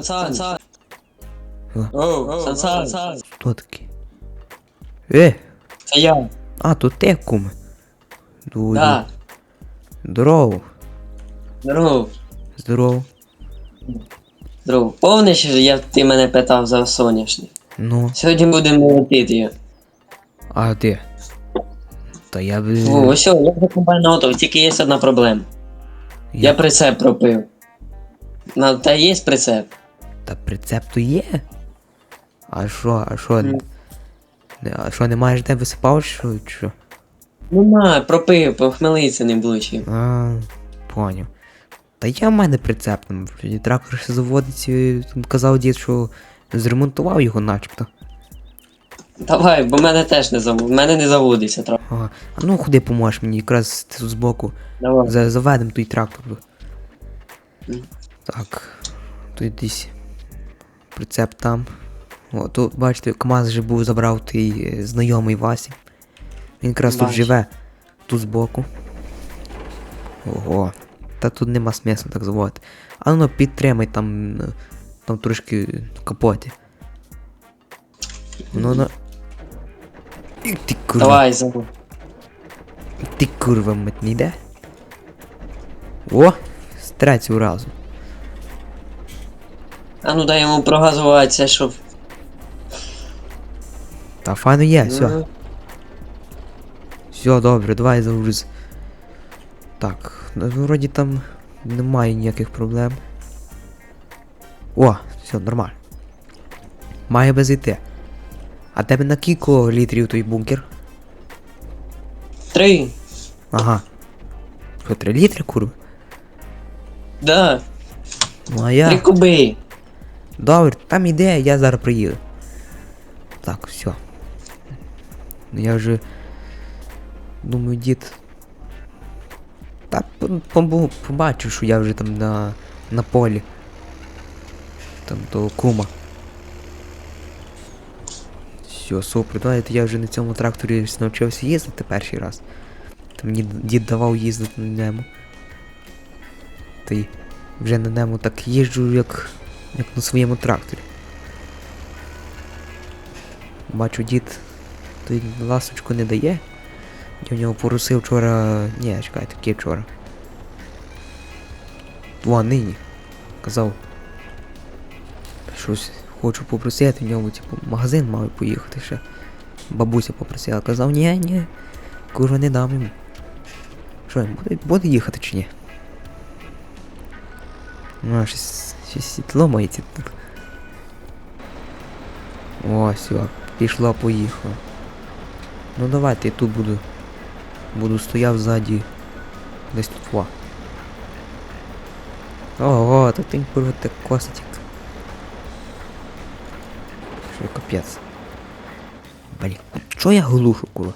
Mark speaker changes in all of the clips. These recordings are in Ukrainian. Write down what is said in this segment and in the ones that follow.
Speaker 1: Сан Сан.
Speaker 2: О.
Speaker 1: Оу, Сан Сан.
Speaker 2: Хто такий? Е!
Speaker 1: Це я.
Speaker 2: А, тут ти, куме. Ду-
Speaker 1: Да.
Speaker 2: Здорово.
Speaker 1: Здорово.
Speaker 2: Здорово.
Speaker 1: Здорово. Помниш, я ти мене питав за соняшник?
Speaker 2: Ну,
Speaker 1: Сьогодні будемо його.
Speaker 2: а де? Та я би.
Speaker 1: О, ось, о, я вже комбайн готовий, тільки є одна проблема. Я прицеп пропив. На, та є прицеп.
Speaker 2: Та прицеп то є. А що, а що? А що, не маєш де висипав, що? що?
Speaker 1: Нема, пропив, похмелиться не ближче.
Speaker 2: А, поняв. Та я в мене прицеп там. вроді Трактор ще заводиться, казав дід, що зремонтував його начебто.
Speaker 1: Давай, бо мене теж не заводиться. мене не заводиться трохи.
Speaker 2: Ага. А ну ходи поможеш мені, якраз тут збоку.
Speaker 1: Давай.
Speaker 2: За- Заведем той трактор. Так. Тут десь прицеп там. О, тут, бачите, КамАЗ вже був забрав той е, знайомий Васі. Він якраз тут живе. Тут збоку. Ого. Та тут нема смисла так заводити. А ну підтримай там. е, Там трошки капоті. Ну на. І ти курва.
Speaker 1: Давай, завод.
Speaker 2: Ти курва мать не йде? О! З третього разу.
Speaker 1: А ну дай йому прогазуватися, щоб.
Speaker 2: Та файно є, все. Все, добре, давай загруз. Так, ну, вроді там немає ніяких проблем. О, все, нормально. Має без йти. А тебе на кілько літрів той бункер?
Speaker 1: Три.
Speaker 2: Ага. Що, три літри, курва?
Speaker 1: Да.
Speaker 2: Ну а я.
Speaker 1: Три куби.
Speaker 2: Добре, там іде, я зараз приїду. Так, все. Я вже. Думаю, дід. Та по- побачив, що я вже там на, на полі. Там до кума. Все, супер. Давайте я вже на цьому тракторі навчився їздити перший раз. Там мені дід давав їздити на ньому. Й вже на ньому так їжджу, як як на своєму тракторі. Бачу, дід той ласочку не дає. Я в нього порусив вчора. Ні, чекайте, таке вчора. О, нині. Казав. Щось хочу попросити в ньому, типу, магазин мав поїхати ще. Бабуся попросила, казав, ні, ні, курва не дам йому. Що, буде, буде їхати чи ні? Ну, щось, щось світло мається тут. О, все, пішло, поїхало. Ну давайте я тут буду. Буду стояв ззаді. Десь тут во. Ого, тут він курва так косить. Що капець. Блін, що я глушу, курва?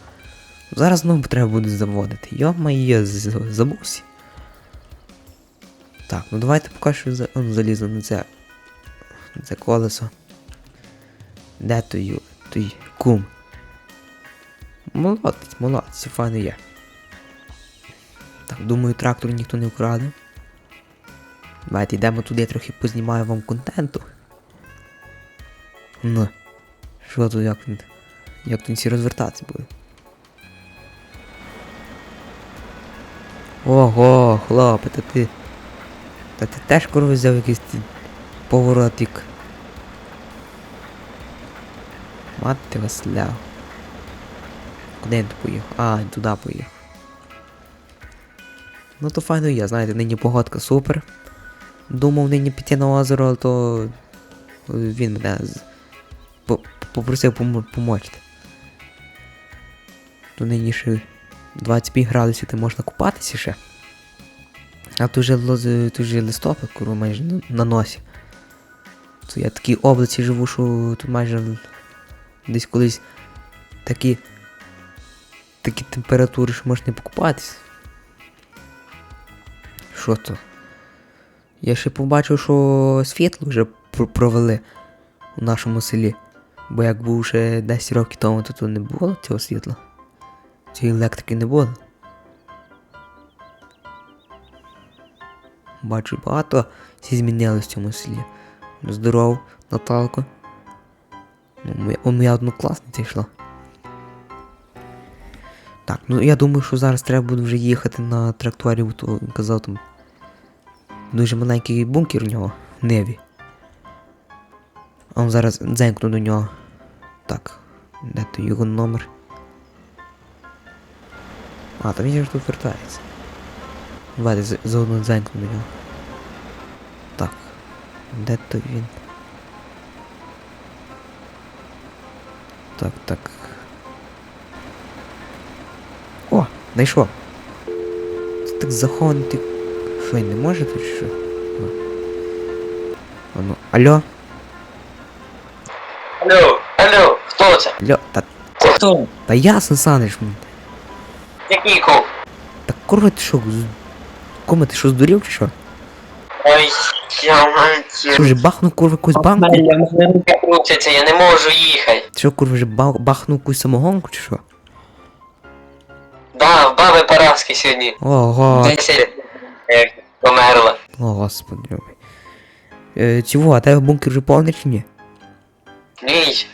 Speaker 2: Зараз знову треба буде заводити. Йо-моє, забувся. Так, ну давайте поки що за... он, залізу на це. На це колесо. Де той, той кум? Молодець, молодець, все файно є. Так, думаю, трактор ніхто не вкраде. Давайте йдемо туди, я трохи познімаю вам контенту. Ну. Що тут як він. Як тут всі розвертатися буде? Ого, хлопе, та ти. Та ти теж курва взяв якийсь ти поворотик. Мати Василяв. Куди він поїхав? А, туди поїхав. Ну то файно є, знаєте, нині погодка супер. Думав нині піти на озеро, то він мене з... попросив помо- помочити. То нині ще 25 градусів ти можна купатися ще. А тут вже, тут вже листопад, курва, майже на, носі. То я в такій області живу, що тут майже десь колись такі. Такі температури, що можна не покупатись. Що то? Я ще побачив, що світло вже провели у нашому селі. Бо як був ще 10 років тому, то тут не було цього світла. Цієї електрики не було. Бачу, багато всі змінилось в цьому селі. Здоров, Наталко. Ну, моя, у моя однокласниця йшла. Так, ну я думаю, що зараз треба буде вже їхати на тракторі, то казав там. Дуже маленький бункер у нього в небі. А он зараз дзенькну до нього. Так, де то його номер? А, там він ж тут вертається. Давайте за- заодно дзенькну до нього. Так. Де то він? Так, так. О, знайшов. Це так захований. Що, не може тут що? О. Ну, алло?
Speaker 1: Алло, алло, хто це?
Speaker 2: Алло, та,
Speaker 1: Це хто?
Speaker 2: та ясно, Саныч. м.
Speaker 1: Який ков?
Speaker 2: Та курва що? Кома, ти що здурів чи що?
Speaker 1: Ой, я мантію.
Speaker 2: вже бахнув курва якусь банку?
Speaker 1: крутяться, я не можу їхати.
Speaker 2: Ти що курва вже ба- бахнув якусь самогонку чи що?
Speaker 1: Да, в баби Параски сьогодні.
Speaker 2: Ого,
Speaker 1: Десять як померла.
Speaker 2: о господи. Е, чого, а тебе бункер вже повний чи ні?
Speaker 1: Ні,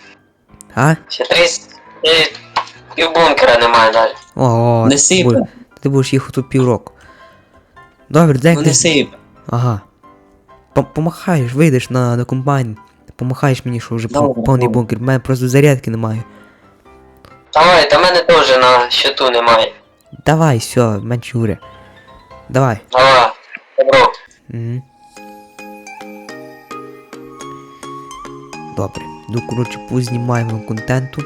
Speaker 2: А?
Speaker 1: ще 30 і пів бункера немає далі.
Speaker 2: Ого,
Speaker 1: Не
Speaker 2: ти
Speaker 1: сипе.
Speaker 2: будеш- Ти будеш їхати тут півроку. Добре, дай
Speaker 1: не сип.
Speaker 2: Ага. Пом- Помахаєш, вийдеш на, на комбайн. Помахаєш мені, що вже
Speaker 1: Добре,
Speaker 2: повний
Speaker 1: добре.
Speaker 2: бункер. У мене просто зарядки немає.
Speaker 1: Давай, та мене теж на щиту немає.
Speaker 2: Давай, все, менше гуря. Давай.
Speaker 1: Давай, добро.
Speaker 2: Угу. Добре. Ну, коротше, познімаємо контенту.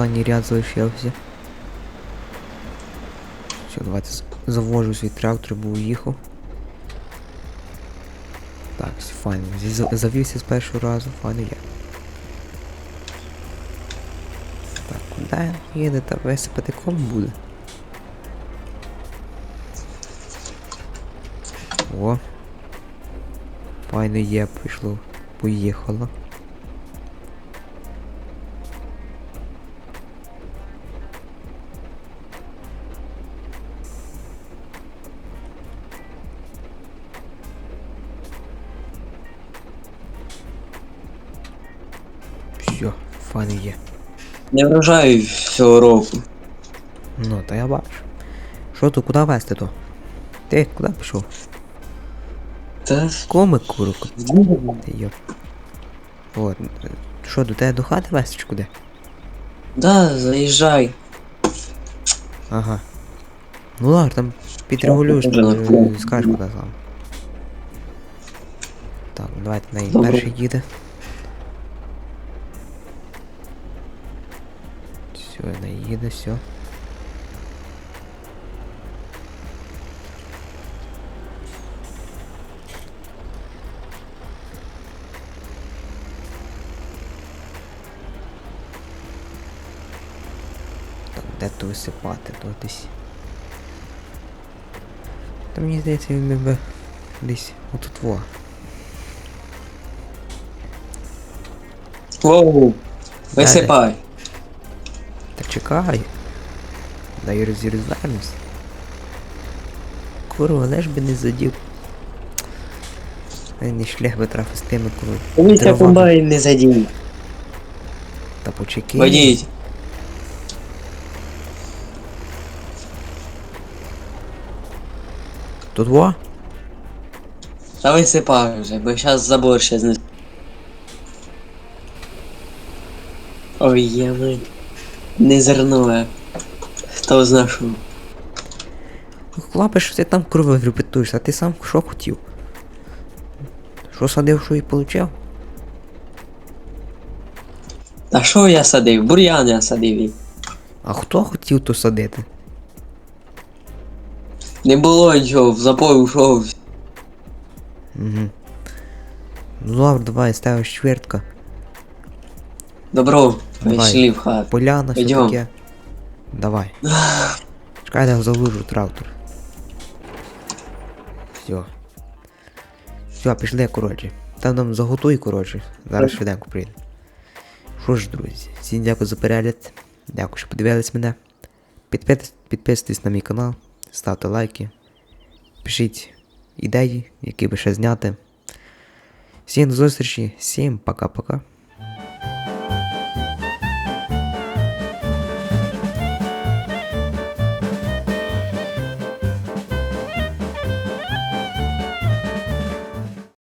Speaker 2: Останній ряд залишився. Все, давайте завожу свій трактор, бо уїхав. Так, файно. Завівся з першого разу, файно є. Так, куди їде та висипати ком буде? О. Файно є, пішло, поїхало. Файно є.
Speaker 1: Не вражаю цього року.
Speaker 2: Ну, та я бачу. Що тут, куди вести то? Ти куди пішов?
Speaker 1: Та
Speaker 2: Комик курок. Ти йоп. От. Що, до тебе до хати вести чи куди?
Speaker 1: да, заїжджай.
Speaker 2: Ага. Ну ладно, там підрегулюєш,
Speaker 1: на
Speaker 2: е, скажеш куди сам. Так, давайте
Speaker 1: Добре.
Speaker 2: перший їде. Все, не їде, все. Так, де то висипати, то десь. Та мені здається, він би десь отут во.
Speaker 1: Воу. Висипай.
Speaker 2: Чекай. Дай розірвемось. Курва, лиш би не задів. Ай, не шлях би трафив з тими.
Speaker 1: Дивіться,
Speaker 2: дровами.
Speaker 1: комбайн не задій.
Speaker 2: Та почекай.
Speaker 1: Водіть.
Speaker 2: Тут во?
Speaker 1: Та висипай вже, бо зараз забор ще знес. Ой, я ми. Не зернове. Хто зна що.
Speaker 2: Що ти там курва репетуєш, а ти сам що хотів? Що садив, що і получав?
Speaker 1: Та що я садив? Бур'ян я садив.
Speaker 2: А хто хотів то садити?
Speaker 1: Не було нічого, в запой ушов.
Speaker 2: Угу. Ну ладно, давай, ставиш чвертка.
Speaker 1: Добро, вийшли в хату.
Speaker 2: Поляна, що
Speaker 1: Пойдем.
Speaker 2: таке. Давай. Чекай, я залужу трактор. Все. Все, пішли, коротше. Там нам заготуй, коротше. Зараз швиденько прийде. Що ж, друзі, всім дякую за перегляд. Дякую, що подивились мене. Підпис- Підписуйтесь на мій канал, ставте лайки. Пишіть ідеї, які би ще зняти. Всім до зустрічі, всім пока-пока.